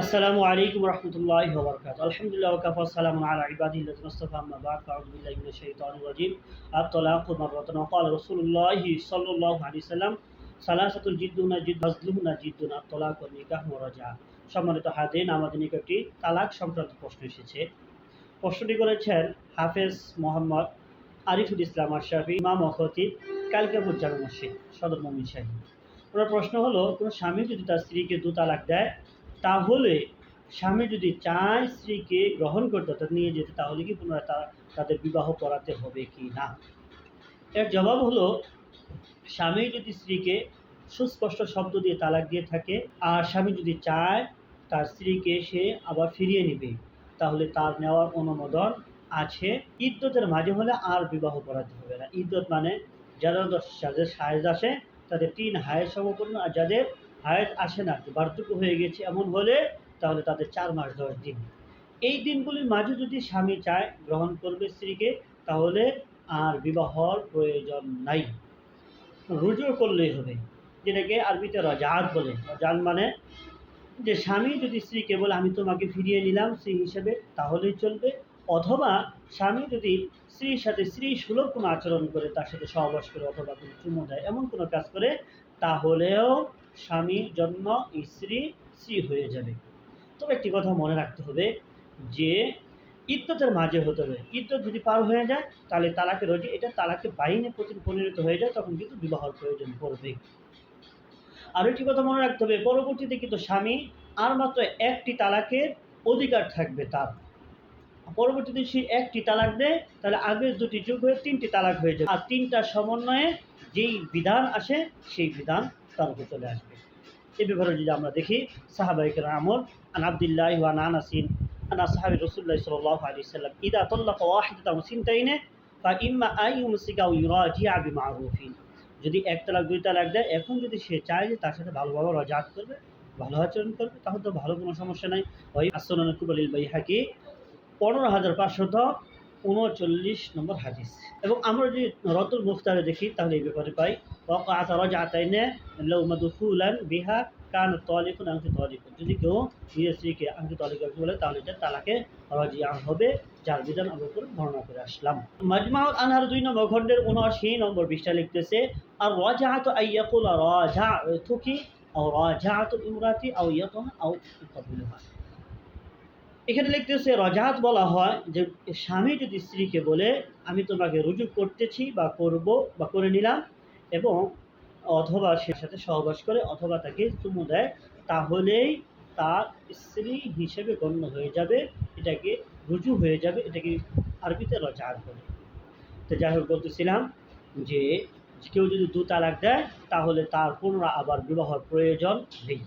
আসসালামু আলাইকুম রহমতুল্লাহ বরকাত আলহামদুলিল্লাহ ওকাফা সালাম আলা ইবাদিল্লাহ মুস্তাফা আম্মা বাদ, ফাউযু বিল্লাহি মিনাশ শাইতানির রাজিম। আত-তালাকু মাররাতান ওয়া ক্বালা রাসূলুল্লাহ সাল্লাল্লাহু আলাইহি সাল্লাম সালাসাতুল জিদ্দুনা জিদ মাজলুমুনা জিদ্দুন আত-তালাক ওয়া নিকাহ ওয়া সম্মানিত হাদিন আমাদের নিকটে তালাক সংক্রান্ত প্রশ্ন এসেছে। প্রশ্নটি করেছেন হাফেজ মোহাম্মদ আরিফুল ইসলাম আশরাফি, ইমাম ও খতিব কালকাপুর জামা মসজিদ সদর মমিন শাহী। ওনার প্রশ্ন হলো, কোনো স্বামী যদি তার স্ত্রীকে দু তালাক দেয় তাহলে স্বামী যদি চায় স্ত্রীকে গ্রহণ করতে অর্থাৎ নিয়ে যেতে, তাহলে কি পুনরায় তাদের বিবাহ করাতে হবে কি না? এর জবাব হলো, স্বামী যদি স্ত্রীকে সুস্পষ্ট শব্দ দিয়ে তালাক দিয়ে থাকে, আর স্বামী যদি চায় তার স্ত্রীকে সে আবার ফিরিয়ে নেবে, তাহলে তার নেওয়ার অনুমোদন আছে। ইদ্যতের মাঝে হলে আর বিবাহ করাতে হবে না। ইদ্যত মানে যারা যাদের সাহেজ আসে, তাদের তিন হায়ের সমপূর্ণ, আর যাদের হায়েজ আসে না বার্ধক্য হয়ে গেছে এমন হলে তাহলে তাদের চার মাস দশ দিন। এই দিনগুলির মাঝে যদি স্বামী চায় গ্রহণ করবে স্ত্রীকে, তাহলে আর বিবাহর প্রয়োজন নাই। রুজু করলেই হবে, যেটাকে আরবিতে রজাত বলে। রজান মানে যে স্বামী যদি স্ত্রীকে বলে, আমি তোমাকে ফিরিয়ে নিলাম স্ত্রী হিসেবে তাহলেই চলবে। অথবা স্বামী যদি স্ত্রীর সাথে স্ত্রী সুলভ কোনো আচরণ করে, তার সাথে সহবাস করে অথবা কোনো চুমো দেয়, এমন কোনো কাজ করে, তাহলেও স্বামীর জন্য স্ত্রী স্ত্রী হয়ে যাবে। তবে একটি কথা মনে রাখতে হবে যে ইদ্যতের মাঝে হতে হবে। ইদ্যত যদি পার হয়ে যায়, তাহলে তালাকের রোজে এটা তালাকে বাইনে পরিণত হয়ে যায়, তখন কিন্তু বিবাহর প্রয়োজন পড়বে। আর একটি কথা মনে রাখতে হবে, পরবর্তীতে কিন্তু স্বামী আর মাত্র একটি তালাকের অধিকার থাকবে তার। পরবর্তীতে সে একটি তালাক দেয়, তাহলে আগের দুটি যুগ হয়ে তিনটি তালাক হয়ে যাবে। আর তিনটা সমন্বয়ে যেই বিধান আসে, সেই বিধান তার উপর চলে আসবে। এই ব্যাপারে যদি আমরা দেখি সাহাবাহিকের আমল, আন আবদুল্লাহ ওয়ান আনাসিন, আনা সাহাবি রসুল্লাহ সাল্লাহ আলি সাল্লাম, ইদা তল্লাক ওয়াহিদা সিনতাইনে, ফা ইম্মা আই ইউমসিকা ইউরাজিয়া বিমারুফিন। যদি এক তালাক, দুই তালাক দেয়, এখন যদি সে চায় যে তার সাথে ভালোভাবে রজাত করবে, ভালো আচরণ করবে, তাহলে তো ভালো কোনো সমস্যা নাই। ওই আসনান কুবালিল বাই হাকি পনেরো হাজার পাঁচশত উনচল্লিশ নম্বর হাদিস। এবং আমরা যদি রতুল মুখতারে দেখি, তাহলে এই ব্যাপারে পাই বিহা কান তলিকুন আংটি তলিকুন। যদি কেউ নিজের স্ত্রীকে আংটি তলিক বলে, তাহলে এটা তালাকে রাজিয়া হবে, যার বিধান আমরা উপর বর্ণনা করে আসলাম। মাজমাউল আনহার দুই নম্বর খণ্ডের উনআশি নম্বর বিশটা লিখতেছে, আর রাজাহাত আইয়াকুল রাজা থুকি, আও রাজাহাত ইমরাতি আও ইয়াতুন আও ইকাবিলুহা এখানে লিখতেছে, রজাত বলা হয় যে, স্বামী যদি স্ত্রীকে বলে, আমি তোমাকে রুজু করতেছি বা করব বা করে নিলাম এবং অথবা সে সাথে সহবাস করে অথবা তাকে চুমু দেয়, তাহলেই তার স্ত্রী হিসেবে গণ্য হয়ে যাবে, এটাকে রুজু হয়ে যাবে, এটাকে আরবিতে রজাত বলে। তো যাই হোক বলতেছিলাম যে, কেউ যদি দু তালাক দেয়, তাহলে তার পুনরায় আবার বিবাহর প্রয়োজন নেই।